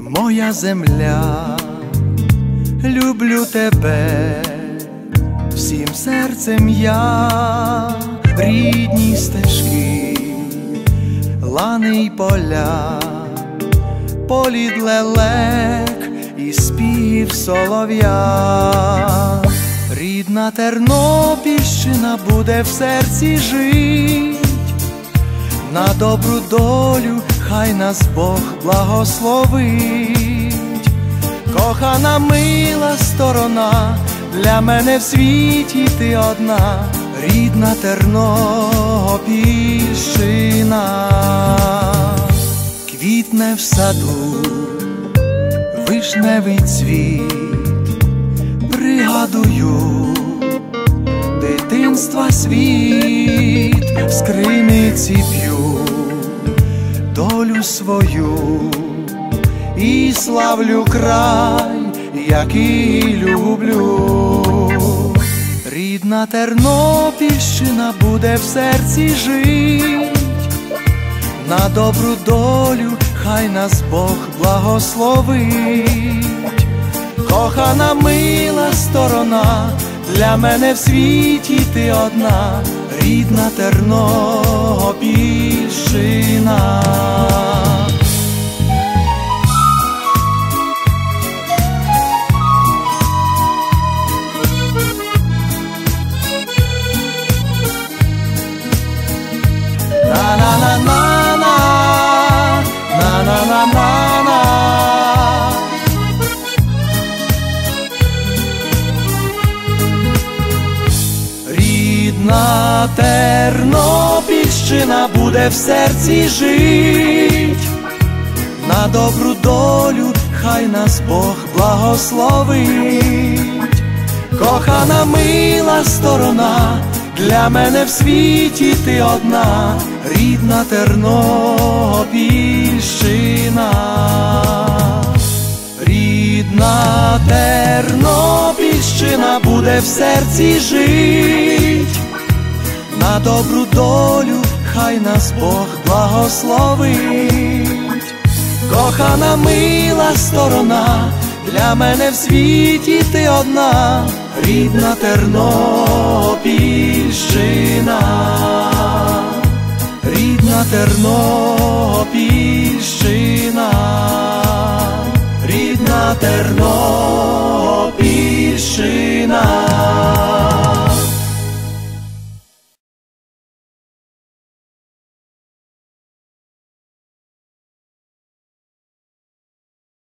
моя земля, люблю тебе, всім серцем я, рідні стежки, лани й поля, політ лелек і спів солов'я, рідна Тернопільщина буде в серці жить. На добру долю хай нас Бог благословить, кохана мила сторона, для мене в світі ти одна, рідна Тернопільщина, квітне в саду, вишневий цвіт, пригадую дитинства світ, з криниці п'ю долю свою і славлю край, який люблю. Рідна Тернопільщина буде в серці жить, на добру долю хай нас Бог благословить, кохана мила сторона, для мене в світі ти одна, рідна Тернопільщина. На-на-на-на-на, Тернопільщина буде в серці жить, на добру долю хай нас Бог благословить, кохана мила сторона, для мене в світі ти одна, рідна Тернопільщина, рідна Тернопільщина буде в серці жить, добру долю хай нас Бог благословить, кохана мила сторона, для мене в світі ти одна, рідна Тернопільщина, рідна Тернопільщина, рідна Тернопільщина.